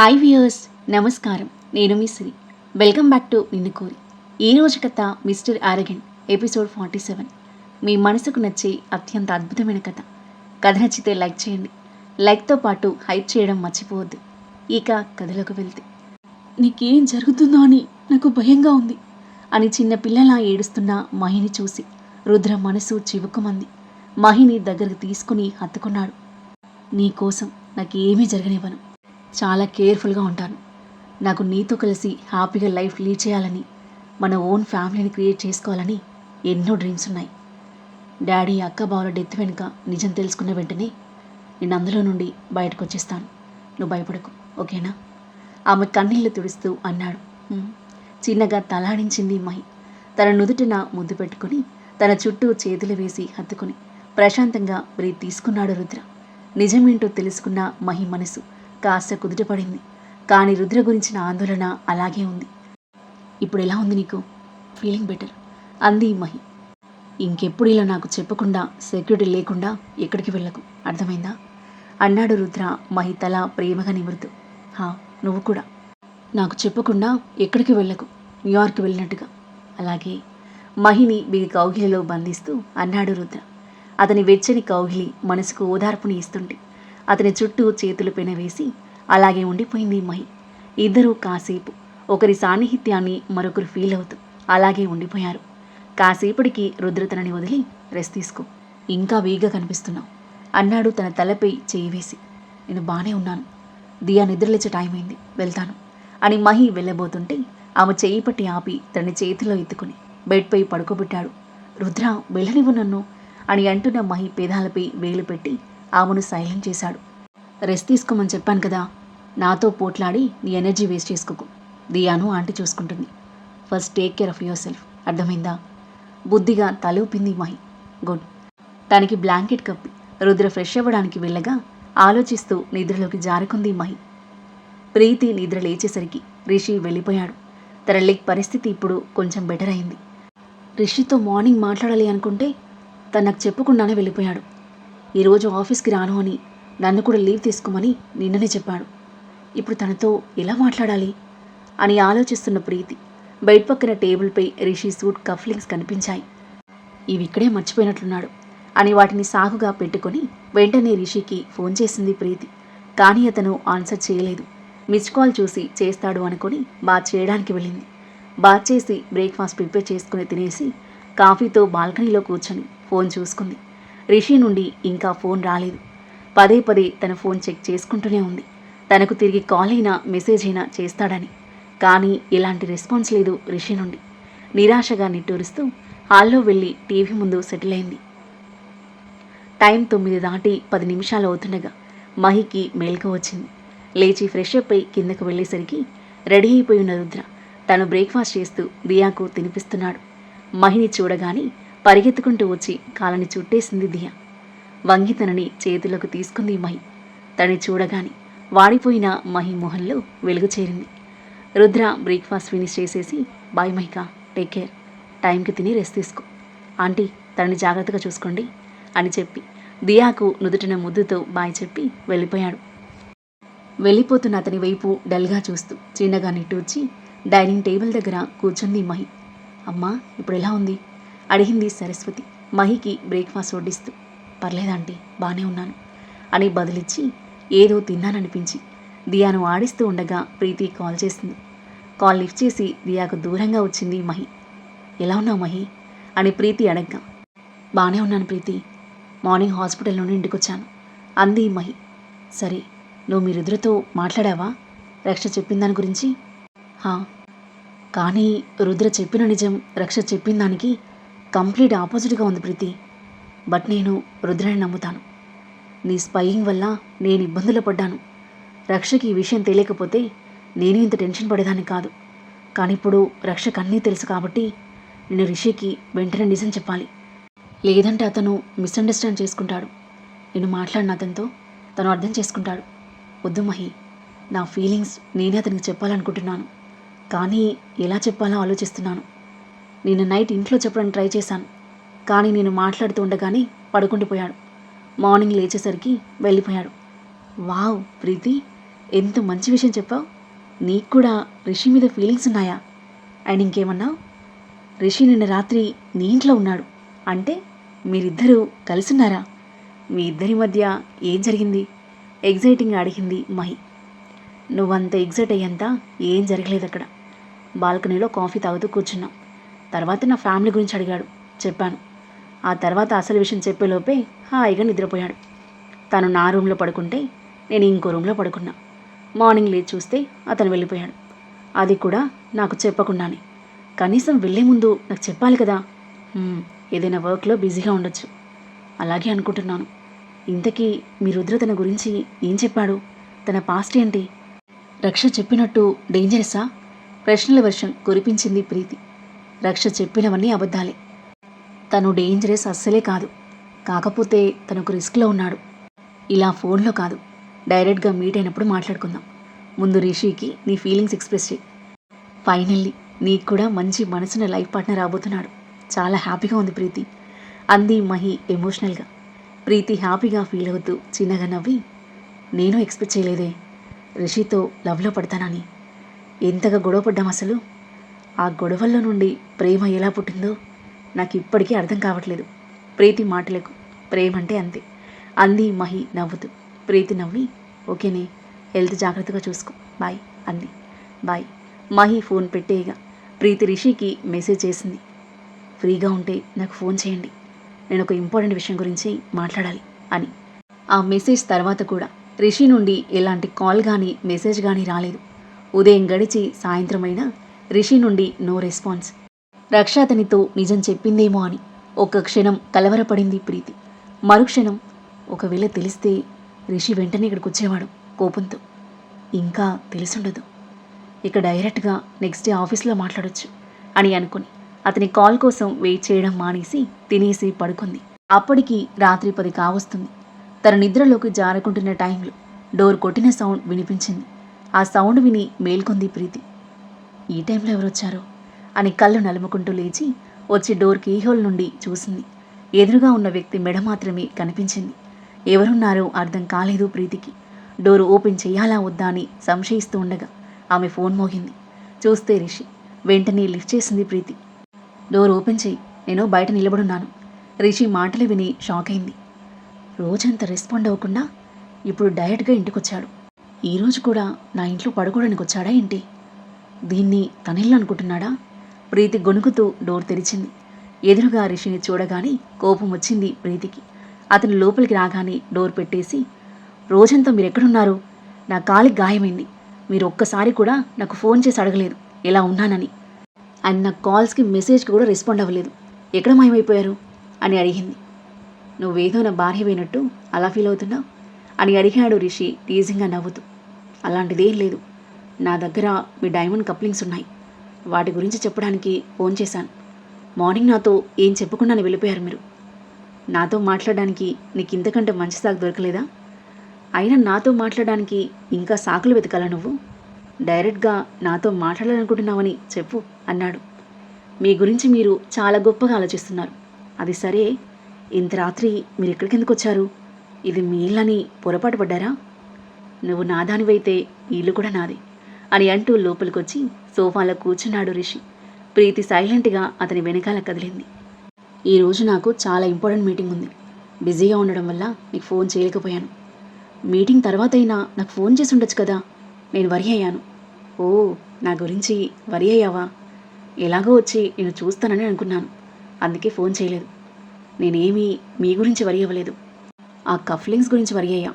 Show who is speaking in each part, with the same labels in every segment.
Speaker 1: Hi viewers నమస్కారం. నేను మీ Sri welcome back to Ninnu Kori. ఈ రోజు కథ mister arrogant episode forty seven. మీ మనసుకు నచ్చే అత్యంత అద్భుతమైన కథ. కథ నచ్చితే లైక్ చేయండి. లైక్తో పాటు హైప్ చేయడం మర్చిపోవద్దు. ఇక కథలోకి వెళ్తే. నీకేం జరుగుతుందో అని నాకు భయంగా ఉంది అని చిన్న పిల్లలా ఏడుస్తున్న మహిని చూసి రుద్ర మనసు చివుకుమంది మహిని దగ్గరకు తీసుకుని హత్తుకున్నాడు. నీకోసం నాకు జరగనివ్వను. చాలా కేర్ఫుల్గా ఉంటాను. నాకు నీతో కలిసి హ్యాపీగా లైఫ్ లీడ్ చేయాలని మన ఓన్ ఫ్యామిలీని క్రియేట్ చేసుకోవాలని ఎన్నో డ్రీమ్స్ ఉన్నాయి. డాడీ అక్క బావుల డెత్ వెనుక నిజం తెలుసుకున్న వెంటనే నేను అందులో నుండి బయటకు వచ్చేస్తాను. నువ్వు భయపడకు ఓకేనా? ఆమె కన్నీళ్ళు తుడుస్తూ అన్నాడు. చిన్నగా తలాడించింది మహి. తన నుదుటిన ముద్దు పెట్టుకుని తన చుట్టూ చేతులు వేసి హత్తుకుని ప్రశాంతంగా బ్రీత్ తీసుకున్నాడు రుద్ర. నిజమేంటో తెలుసుకున్న మహి మనసు కాస్త కుదుటపడింది. కానీ రుద్ర గురించిన ఆందోళన అలాగే ఉంది. ఇప్పుడు ఎలా ఉంది నీకు? ఫీలింగ్ బెటర్ అంది మహి. ఇంకెప్పుడు ఇలా నాకు చెప్పకుండా సెక్యూరిటీ లేకుండా ఎక్కడికి వెళ్ళకు అర్థమైందా? అన్నాడు రుద్ర మహి తల ప్రేమగా నిమురుతూ. హా నువ్వు కూడా. నాకు చెప్పకుండా ఎక్కడికి వెళ్ళకు న్యూయార్క్ వెళ్ళినట్టుగా. అలాగే మహిని వీరి కౌగిలిలో బంధిస్తూ అన్నాడు రుద్ర. అతని వెచ్చని కౌగిలి మనసుకు ఓదార్పుని ఇస్తుంటే. అతని చుట్టూ చేతులు పెనవేసి అలాగే ఉండిపోయింది మహి. ఇద్దరూ కాసేపు ఒకరి సాన్నిహిత్యాన్ని మరొకరు ఫీల్ అవుతూ అలాగే ఉండిపోయారు. కాసేపటికి రుద్ర తనని వదిలి రెస్ట్ తీసుకో. ఇంకా వీగా కనిపిస్తున్నావు అన్నాడు తన తలపై చేయి వేసి. నేను బాగానే ఉన్నాను. దియా నిద్రలేచే టైం అయింది. వెళ్తాను అని మహి వెళ్ళబోతుంటే ఆమె చేయి పట్టి ఆపి తన చేతిలో ఎత్తుకుని బెడ్పై పడుకోబెట్టాడు. రుద్ర వెళ్ళనివ్వు నన్ను అని అంటున్న మహి పేదాలపై వేలు పెట్టి ఆమెను సైలెంట్ చేశాడు. రెస్ట్ తీసుకోమని చెప్పాను కదా నాతో పోట్లాడి నీ ఎనర్జీ వేస్ట్ చేసుకోకు. దియాను ఆంటీ చూసుకుంటుంది. First take care of yourself. అర్థమైందా? బుద్ధిగా తలూపింది మహి. గుడ్. తనకి బ్లాంకెట్ కప్పి రుద్ర ఫ్రెష్ అవ్వడానికి వెళ్ళగా ఆలోచిస్తూ నిద్రలోకి జారుకుంది మహి. ప్రీతి నిద్ర లేచేసరికి రిషి వెళ్ళిపోయాడు. తన లెగ్ పరిస్థితి ఇప్పుడు కొంచెం బెటర్ అయింది. రిషితో మార్నింగ్ మాట్లాడాలి అనుకుంటే తను నాకు చెప్పకుండానే వెళ్ళిపోయాడు. ఈరోజు ఆఫీస్కి రాను అని నన్ను కూడా లీవ్ తీసుకోమని నిన్ననే చెప్పాడు. ఇప్పుడు తనతో ఎలా మాట్లాడాలి? అని ఆలోచిస్తున్న ప్రీతి బయట పక్కన టేబుల్పై రిషి సూట్ కఫ్లింగ్స్ కనిపించాయి. ఇవి ఇక్కడే మర్చిపోయినట్లున్నాడు అని వాటిని సాగుగా పెట్టుకొని వెంటనే రిషికి ఫోన్ చేసింది ప్రీతి. కానీ అతను ఆన్సర్ చేయలేదు. మిస్ కాల్ చూసి చేస్తాడు అనుకొని బాత్ చేయడానికి వెళ్ళింది. బాత్ చేసి బ్రేక్ఫాస్ట్ ప్రిపేర్ చేసుకుని తినేసి కాఫీతో బాల్కనీలో కూర్చొని ఫోన్ చూసుకుంది. రిషి నుండి ఇంకా ఫోన్ రాలేదు. పదే పదే తన ఫోన్ చెక్ చేసుకుంటూనే ఉంది. తనకు తిరిగి కాల్ అయినా మెసేజ్ అయినా చేస్తాడని. కానీ ఎలాంటి రెస్పాన్స్ లేదు రిషి నుండి. నిరాశగా నిట్టూరుస్తూ హాల్లో వెళ్ళి టీవీ ముందు సెటిల్ అయింది. టైం తొమ్మిది దాటి పది నిమిషాలు అవుతుండగా మహికి మేల్కు వచ్చింది. లేచి ఫ్రెష్ అప్ అయి కిందకు వెళ్ళేసరికి రెడీ అయిపోయి ఉన్న రుద్ర తను బ్రేక్ఫాస్ట్ చేస్తూ దియాకు తినిపిస్తున్నాడు. మహిని చూడగానే పరిగెత్తుకుంటూ వచ్చి కాలని చుట్టేసింది దియా వంగి తనని చేతులకు తీసుకుంది మహి. తనని చూడగానే వాడిపోయిన మహి మొహంలో వెలుగు చేరింది. రుద్ర బ్రేక్ఫాస్ట్ ఫినిష్ చేసేసి బాయ్ మహిక టేక్ కేర్. టైంకి తిని రెస్ట్ తీసుకో. ఆంటీ తనని జాగ్రత్తగా చూసుకోండి అని చెప్పి దియాకు నుదుటిన ముద్దుతో బాయ్ చెప్పి వెళ్ళిపోయాడు. వెళ్ళిపోతున్న అతని వైపు డల్గా చూస్తూ చిన్నగా నిట్టూర్చి డైనింగ్ టేబుల్ దగ్గర కూర్చుంది మహి. అమ్మా ఇప్పుడు ఎలా ఉంది? అడిగింది సరస్వతి. మహికి బ్రేక్ఫాస్ట్ వడ్డిస్తూ పర్లేదంటీ బాగానే ఉన్నాను అని బదులిచ్చి ఏదో తిన్నాననిపించి దియాను ఆడిస్తూ ఉండగా ప్రీతి కాల్ చేసింది. కాల్ లిఫ్ట్ చేసి దియాకు దూరంగా వచ్చింది మహి. ఎలా ఉన్నావు మహి? అని ప్రీతి అడగ్గా. బాగానే ఉన్నాను ప్రీతి. మార్నింగ్ హాస్పిటల్ నుండి ఇంటికి వచ్చాను అంది మహి. సరే నువ్వు మీ రుద్రతో మాట్లాడావా? రక్ష చెప్పిన దాని గురించి? హా కానీ రుద్ర చెప్పిన నిజం రక్ష చెప్పిన దానికి కంప్లీట్ ఆపోజిట్గా ఉంది ప్రీతి. బట్ నేను రుద్రని నమ్ముతాను. నీ స్పయింగ్ వల్ల నేను ఇబ్బందులు పడ్డాను. రక్షకి ఈ విషయం తెలియకపోతే నేను ఇంత టెన్షన్ పడేదాన్ని కాదు. కానీ ఇప్పుడు రక్షకు అన్నీ తెలుసు కాబట్టి నేను రిషికి వెంటనే నిజం చెప్పాలి. లేదంటే అతను మిస్అండర్స్టాండ్ చేసుకుంటాడు. నేను మాట్లాడిన అతనితో తను అర్థం చేసుకుంటాడు. వద్దు మహి నా ఫీలింగ్స్ నేనే అతనికి చెప్పాలనుకుంటున్నాను. కానీ ఎలా చెప్పాలో ఆలోచిస్తున్నాను. నేను నైట్ ఇంట్లో చెప్పడానికి ట్రై చేశాను. కానీ నేను మాట్లాడుతూ ఉండగానే పడుకుండిపోయాడు మార్నింగ్ లేచేసరికి వెళ్ళిపోయాడు. వావ్ ప్రీతి ఎంత మంచి విషయం చెప్పావు. నీకు కూడా రిషి మీద ఫీలింగ్స్ ఉన్నాయా? అండ్ ఇంకేమన్నా? రిషి నిన్న రాత్రి నీ ఇంట్లో ఉన్నాడు. అంటే మీరిద్దరూ కలిసున్నారా? మీ ఇద్దరి మధ్య ఏం జరిగింది? ఎగ్జైటింగ్ అడిగింది మహి. నువ్వంత ఎగ్జైట్ అయ్యేంత ఏం జరగలేదు అక్కడ బాల్కనీలో కాఫీ తాగుతూ కూర్చున్నాం. తర్వాత నా ఫ్యామిలీ గురించి అడిగాడు. చెప్పాను. ఆ తర్వాత అసలు విషయం చెప్పేలోపే హాయిగా నిద్రపోయాడు. తను నా రూమ్లో పడుకుంటే నేను ఇంకో రూమ్లో పడుకున్నా. మార్నింగ్ లేచి చూస్తే అతను వెళ్ళిపోయాడు. అది కూడా నాకు చెప్పకుండానే. కనీసం వెళ్ళే ముందు నాకు చెప్పాలి కదా. ఏదైనా వర్క్లో బిజీగా ఉండొచ్చు. అలాగే అనుకుంటున్నాను. ఇంతకీ మీ రుద్ర తన గురించి ఏం చెప్పాడు? తన పాస్ట్ ఏంటి? రక్ష చెప్పినట్టు డేంజరసా ప్రశ్నల వర్షం కురిపించింది ప్రీతి. రక్ష చెప్పినవన్నీ అబద్ధాలే. తను డేంజరస్ అస్సలే కాదు. కాకపోతే తనకు రిస్క్లో ఉన్నాడు. ఇలా ఫోన్లో కాదు. డైరెక్ట్గా మీట్ అయినప్పుడు మాట్లాడుకుందాం. ముందు రిషికి నీ ఫీలింగ్స్ ఎక్స్ప్రెస్ చేయి. ఫైనల్లీ నీకు కూడా మంచి మనసున లైఫ్ పార్ట్నర్ రాబోతున్నాడు. చాలా హ్యాపీగా ఉంది ప్రీతి. అంది మహి ఎమోషనల్గా ప్రీతి హ్యాపీగా ఫీల్ అవుతూ చిన్నగా నవ్వి నేను ఎక్స్పెక్ట్ చేయలేదే. రిషితో లవ్లో పడతానని. ఎంతగా గొడవ పడ్డాం అసలు? ఆ గొడవల్లో నుండి ప్రేమ ఎలా పుట్టిందో నాకు ఇప్పటికీ అర్థం కావట్లేదు. ప్రీతి మాటలకు ప్రేమ అంటే అంతే. అంది మహి నవ్వుతూ. ప్రీతి నవ్వి ఓకేనే హెల్త్ జాగ్రత్తగా చూసుకో. బాయ్ అంది. బాయ్. మహి ఫోన్ పెట్టేయగా ప్రీతి రిషికి మెసేజ్ చేసింది. ఫ్రీగా ఉంటే నాకు ఫోన్ చేయండి. నేను ఒక ఇంపార్టెంట్ విషయం గురించి మాట్లాడాలి అని. ఆ మెసేజ్ తర్వాత కూడా రిషి నుండి ఎలాంటి కాల్ కానీ మెసేజ్ కానీ రాలేదు. ఉదయం గడిచి సాయంత్రమైనా రిషి నుండి నో రెస్పాన్స్. రక్ష అతనితో నిజం చెప్పిందేమో అని ఒక క్షణం కలవరపడింది ప్రీతి. మరుక్షణం ఒకవేళ తెలిస్తే రిషి వెంటనే ఇక్కడికి వచ్చేవాడు కోపంతో. ఇంకా తెలిసుండదు. ఇక డైరెక్ట్గా నెక్స్ట్ డే ఆఫీస్లో మాట్లాడొచ్చు అని అనుకుని అతని కాల్ కోసం వెయిట్ చేయడం మానేసి తినేసి పడుకుంది. అప్పటికి రాత్రి పది కావస్తుంది. తన నిద్రలోకి జారుకుంటున్న టైంలో డోర్ కొట్టిన సౌండ్ వినిపించింది. ఆ సౌండ్ విని మేల్కొంది ప్రీతి. ఈ టైంలో ఎవరొచ్చారు? అని కళ్ళు నలుముకుంటూ లేచి వచ్చి డోర్ కీహోల్ నుండి చూసింది. ఎదురుగా ఉన్న వ్యక్తి మెడ మాత్రమే కనిపించింది. ఎవరున్నారో? అర్థం కాలేదు ప్రీతికి. డోర్ ఓపెన్ చేయాలా వద్దా అని సంశయిస్తూ ఉండగా ఆమె ఫోన్ మోగింది. చూస్తే రిషి వెంటనే లిఫ్ట్ చేసింది ప్రీతి. డోర్ ఓపెన్ చేయి నేను బయట నిలబడున్నాను. రిషి మాటలు విని షాక్ అయింది. రోజంతా రెస్పాండ్ అవ్వకుండా ఇప్పుడు డైరెక్ట్గా ఇంటికొచ్చాడు. ఈరోజు కూడా నా ఇంట్లో పడుకోవడానికి వచ్చాడా ఏంటి? దీన్ని తనిల్లు అనుకుంటున్నాడా ప్రీతి గొణుకుతూ డోర్ తెరిచింది. ఎదురుగా రిషిని చూడగానే కోపం వచ్చింది ప్రీతికి. అతను లోపలికి రాగానే డోర్ పెట్టేసి రోజంతా మీరు ఎక్కడున్నారు నా కాలికి గాయమైంది. మీరు ఒక్కసారి కూడా నాకు ఫోన్ చేసి అడగలేదు. ఎలా ఉన్నానని. అండ్ నా కాల్స్కి మెసేజ్కి కూడా రెస్పాండ్ అవ్వలేదు. ఎక్కడ మాయమైపోయారు? అని అడిగింది. నువ్వేదో నా భార్యమైనట్టు అలా ఫీల్ అవుతున్నావు? అని అడిగాడు రిషి టీజింగ్గా నవ్వుతూ. అలాంటిదేం లేదు. నా దగ్గర మీ డైమండ్ కప్లింగ్స్ ఉన్నాయి. వాటి గురించి చెప్పడానికి ఫోన్ చేశాను. మార్నింగ్ నాతో ఏం చెప్పకుండానే వెళ్ళిపోయారు మీరు. నాతో మాట్లాడడానికి నీకు ఇంతకంటే మంచి సాకు దొరకలేదా? అయినా నాతో మాట్లాడడానికి ఇంకా సాకులు వెతకాలా నువ్వు? డైరెక్ట్గా నాతో మాట్లాడాలనుకుంటున్నావని చెప్పు అన్నాడు. మీ గురించి మీరు చాలా గొప్పగా ఆలోచిస్తున్నారు. అది సరే ఇంత రాత్రి మీరు ఎక్కడికి ఎందుకు వచ్చారు? ఇది మీ ఇల్లని పొరపాటు పడ్డారా? నువ్వు నాదానివైతే ఈ ఇల్లు కూడా నాది. అని అంటూ లోపలికొచ్చి సోఫాలో కూర్చున్నాడు రిషి. ప్రీతి సైలెంట్గా అతని వెనకాల కదిలింది. ఈరోజు నాకు చాలా ఇంపార్టెంట్ మీటింగ్ ఉంది. బిజీగా ఉండడం వల్ల నీకు ఫోన్ చేయలేకపోయాను. మీటింగ్ తర్వాత అయినా నాకు ఫోన్ చేసి ఉండొచ్చు కదా? నేను వరి అయ్యాను. ఓ నా గురించి వరి అయ్యావా? ఎలాగో వచ్చి నేను చూస్తానని అనుకున్నాను. అందుకే ఫోన్ చేయలేదు. నేనేమీ మీ గురించి వరి అవ్వలేదు. ఆ కఫ్లింగ్స్ గురించి వరి అయ్యా.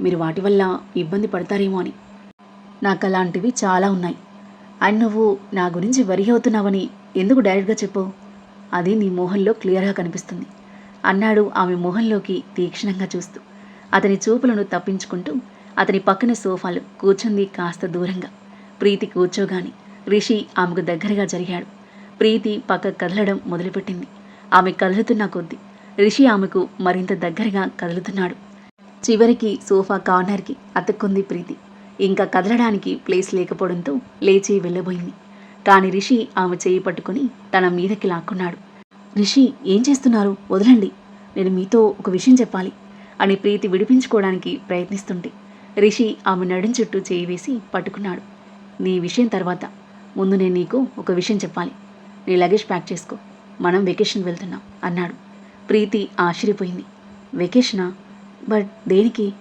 Speaker 1: మీరు వాటి వల్ల ఇబ్బంది పడతారేమో అని. నాకు అలాంటివి చాలా ఉన్నాయి. అండ్ నువ్వు నా గురించి వరి అవుతున్నావని ఎందుకు డైరెక్ట్గా చెప్పు? అది నీ మొహంలో క్లియర్గా కనిపిస్తుంది. అన్నాడు ఆమె మొహంలోకి తీక్షణంగా చూస్తూ. అతని చూపులను తప్పించుకుంటూ అతని పక్కన సోఫాలు కూర్చుంది కాస్త దూరంగా. ప్రీతి కూర్చోగాని రిషి ఆమెకు దగ్గరగా జరిగాడు. ప్రీతి పక్క కదలడం మొదలుపెట్టింది. ఆమె కదులుతున్న కొద్దీ రిషి ఆమెకు మరింత దగ్గరగా కదులుతున్నాడు. చివరికి సోఫా కార్నర్కి అతుక్కుంది ప్రీతి. ఇంకా కదలడానికి ప్లేస్ లేకపోవడంతో లేచి వెళ్ళబోయింది. కానీ రిషి ఆమె చేయి పట్టుకుని తన మీదకి లాక్కున్నాడు. రిషి ఏం చేస్తున్నారు? వదలండి. నేను మీతో ఒక విషయం చెప్పాలి అని ప్రీతి విడిపించుకోవడానికి ప్రయత్నిస్తుంటే రిషి ఆమె నడుం చుట్టూ చేయి వేసి పట్టుకున్నాడు. నీ విషయం తర్వాత. ముందు నేను నీకు ఒక విషయం చెప్పాలి. నీ లగేజ్ ప్యాక్ చేసుకో. మనం వెకేషన్ వెళ్తున్నాం అన్నాడు. ప్రీతి ఆశ్చర్యపోయింది. వెకేషనా? బట్ దేనికి?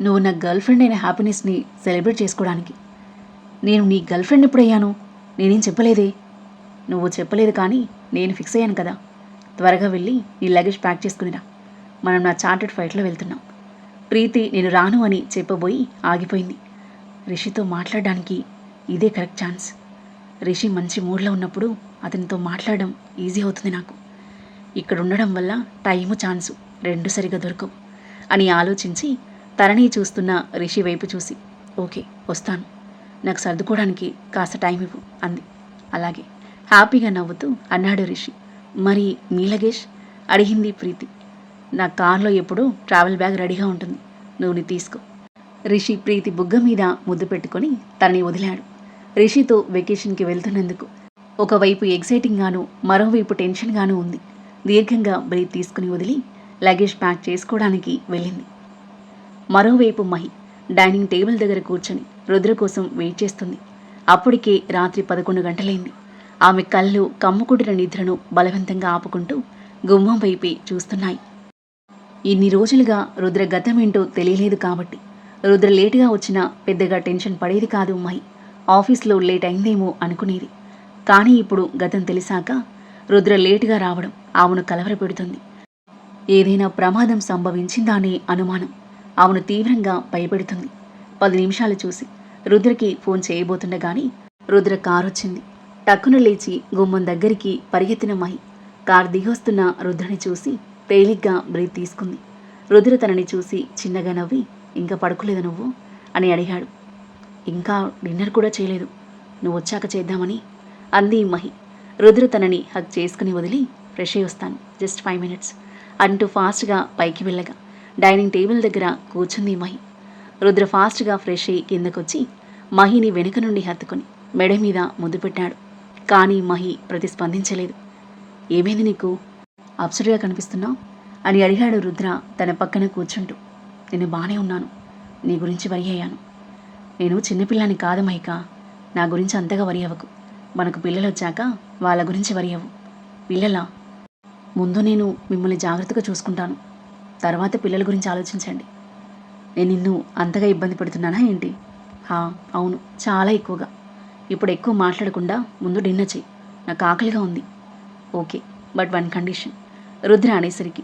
Speaker 1: నువ్వు నా గర్ల్ ఫ్రెండ్ అయిన హ్యాపీనెస్ని సెలబ్రేట్ చేసుకోవడానికి. నేను నీ గర్ల్ ఫ్రెండ్ ఎప్పుడయ్యాను? నేనేం చెప్పలేదే? నువ్వు చెప్పలేదు కానీ నేను ఫిక్స్ అయ్యాను కదా. త్వరగా వెళ్ళి నీ లగేజ్ ప్యాక్ చేసుకునిరా మనం నా చార్టెడ్ ఫ్లైట్లో వెళ్తున్నాం. ప్రీతి నేను రాను అని చెప్పబోయి ఆగిపోయింది. రిషితో మాట్లాడడానికి ఇదే కరెక్ట్ ఛాన్స్. రిషి మంచి మూడ్లో ఉన్నప్పుడు అతనితో మాట్లాడడం ఈజీ అవుతుంది నాకు. ఇక్కడ ఉండడం వల్ల టైము ఛాన్సు రెండు సరిగా దొరకవు అని ఆలోచించి తరణి చూస్తున్న రిషి వైపు చూసి ఓకే వస్తాను. నాకు సర్దుకోవడానికి కాస్త టైం ఇవ్వు అంది. అలాగే హ్యాపీగా నవ్వుతూ అన్నాడు రిషి మరి మీ లగేజ్? అడిగింది ప్రీతి. నా కార్లో ఎప్పుడూ ట్రావెల్ బ్యాగ్ రెడీగా ఉంటుంది. నువ్వు నీ తీసుకో. రిషి ప్రీతి బుగ్గ మీద ముద్దు పెట్టుకొని తనని వదిలాడు. రిషితో వెకేషన్కి వెళ్తున్నందుకు ఒకవైపు ఎగ్జైటింగ్గాను మరోవైపు టెన్షన్గాను ఉంది. దీర్ఘంగా బ్రీత్ తీసుకుని వదిలి లగేజ్ ప్యాక్ చేసుకోవడానికి వెళ్ళింది. మరోవైపు మహి డైనింగ్ టేబుల్ దగ్గర కూర్చొని రుద్ర కోసం వెయిట్ చేస్తుంది. అప్పటికే రాత్రి పదకొండు గంటలైంది. ఆమె కళ్ళు కమ్ముకుడిన నిద్రను బలవంతంగా ఆపుకుంటూ గుమ్మం వైపే చూస్తున్నాయి. ఇన్ని రోజులుగా రుద్ర గతమేంటో తెలియలేదు కాబట్టి. రుద్ర లేటుగా వచ్చినా పెద్దగా టెన్షన్ పడేది కాదు మహి. ఆఫీస్లో లేట్ అయిందేమో అనుకునేది. కానీ ఇప్పుడు గతం తెలిసాక రుద్ర లేటుగా రావడం ఆమెను కలవరపెడుతుంది. ఏదైనా ప్రమాదం సంభవించిందా అనే అనుమానం. ఆమెను తీవ్రంగా భయపెడుతుంది. పది నిమిషాలు చూసి రుద్రకి ఫోన్ చేయబోతుండగాని రుద్ర కారు వచ్చింది టక్కున లేచి గుమ్మం దగ్గరికి పరిగెత్తిన మహి కారు దిగొస్తున్న రుద్రని చూసి తేలిగ్గా బ్రీత్ తీసుకుంది. రుద్ర తనని చూసి చిన్నగా నవ్వి ఇంకా పడుకోలేదు నువ్వు? అని అడిగాడు. ఇంకా డిన్నర్ కూడా చేయలేదు. నువ్వు వచ్చాక చేద్దామని అంది మహి. రుద్ర తనని హక్ చేసుకుని వదిలి ఫ్రెష్ అయి వస్తాను. జస్ట్ ఫైవ్ మినిట్స్ అంటూ ఫాస్ట్గా పైకి వెళ్ళగా డైనింగ్ టేబుల్ దగ్గర కూర్చుంది మహి. రుద్ర ఫాస్ట్గా ఫ్రెష్ అయ్యి కిందకొచ్చి మహిని వెనుక నుండి హత్తుకుని మెడ మీద ముద్దు పెట్టాడు. కానీ మహి ప్రతిస్పందించలేదు. ఏమైంది నీకు? అప్సరిగా కనిపిస్తున్నావు? అని అడిగాడు రుద్ర తన పక్కన కూర్చుంటూ. నేను బాగానే ఉన్నాను. నీ గురించి వరి అయ్యాను. నేను చిన్నపిల్లాని కాదు మైక నా గురించి అంతగా వరి అవ్వకు. మనకు పిల్లలు వచ్చాక వాళ్ళ గురించి వరి అవ్వు. పిల్లలా ముందు నేను మిమ్మల్ని జాగ్రత్తగా చూసుకుంటాను. తర్వాత పిల్లల గురించి ఆలోచించండి. నేను నిన్ను అంతగా ఇబ్బంది పెడుతున్నానా ఏంటి? హా అవును చాలా ఎక్కువగా. ఇప్పుడు ఎక్కువ మాట్లాడకుండా ముందు డిన్నర్ చెయ్యి. నాకు ఆకలిగా ఉంది. Okay but one condition. Rudra అనేసరికి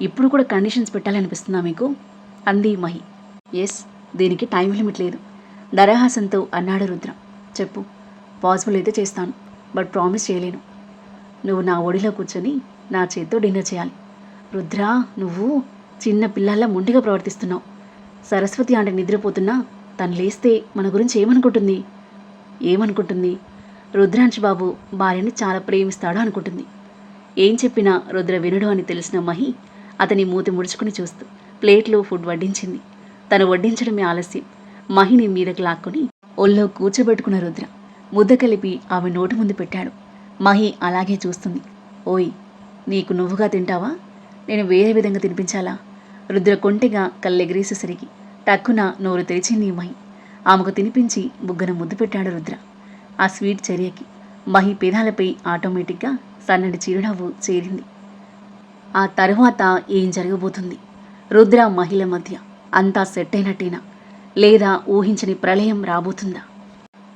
Speaker 1: ఇప్పుడు కూడా కండిషన్స్ పెట్టాలనిపిస్తుందా మీకు? అంది మహి. ఎస్ దీనికి టైం లిమిట్ లేదు. దరహాసంతో అన్నాడు రుద్ర. చెప్పు పాసిబుల్ అయితే చేస్తాను బట్ ప్రామిస్ చేయలేను. నువ్వు నా ఒడిలో కూర్చొని నా చేత్తో డిన్నర్ చేయాలి. రుద్ర నువ్వు చిన్న పిల్లల్లా మొండిగా ప్రవర్తిస్తున్నావు. సరస్వతి ఆంట నిద్రపోతున్నా తను లేస్తే మన గురించి ఏమనుకుంటుంది? ఏమనుకుంటుంది? రుద్రాంశ్ బాబు భార్యని చాలా ప్రేమిస్తాడు అనుకుంటుంది. ఏం చెప్పినా రుద్ర వినడు అని తెలిసిన మహి అతని మూతి ముడుచుకుని చూస్తూ ప్లేట్లో ఫుడ్ వడ్డించింది. తను వడ్డించడమే ఆలస్యం. మహిని మీదకి లాక్కొని ఒళ్ళో కూర్చోబెట్టుకున్న రుద్ర ముద్ద కలిపి ఆమె నోటి ముందు పెట్టాడు. మహి అలాగే చూస్తుంది. ఓయ్ నీకు నువ్వుగా తింటావా? నేను వేరే విధంగా తినిపించాలా? రుద్ర కొంటెగా కళ్ళెగిరేసేసరికి టక్కున నోరు తెరిచింది మహి ఆమెకు తినిపించి బుగ్గన ముద్దు పెట్టాడు రుద్ర. ఆ స్వీట్ చర్యకి మహి పేదాలపై ఆటోమేటిక్గా సన్నటి చిరునవ్వు చేరింది. ఆ తరువాత ఏం జరగబోతుంది? రుద్ర మహిళ మధ్య అంతా సెట్ అయినట్టేనా లేదా ఊహించని ప్రళయం రాబోతుందా?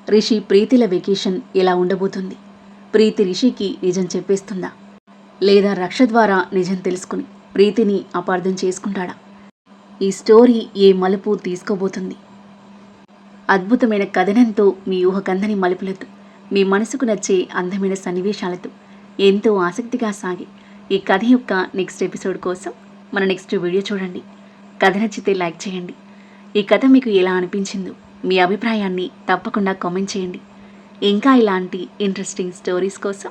Speaker 1: రిషి ప్రీతిల వెకేషన్ ఎలా ఉండబోతుంది? ప్రీతి రిషికి నిజం చెప్పేస్తుందా? లేదా రక్ష ద్వారా నిజం తెలుసుకుని ప్రీతిని అపార్థం చేసుకుంటాడా? ఈ స్టోరీ ఏ మలుపు తీసుకోబోతుంది? అద్భుతమైన కథనంతో మీ ఊహకందని మలుపులతో మీ మనసుకు నచ్చే అందమైన సన్నివేశాలతో ఎంతో ఆసక్తిగా సాగి ఈ కథ యొక్క నెక్స్ట్ ఎపిసోడ్ కోసం మన నెక్స్ట్ వీడియో చూడండి. కథ నచ్చితే లైక్ చేయండి. ఈ కథ మీకు ఎలా అనిపించిందో మీ అభిప్రాయాన్ని తప్పకుండా కామెంట్ చేయండి. ఇంకా ఇలాంటి ఇంట్రెస్టింగ్ స్టోరీస్ కోసం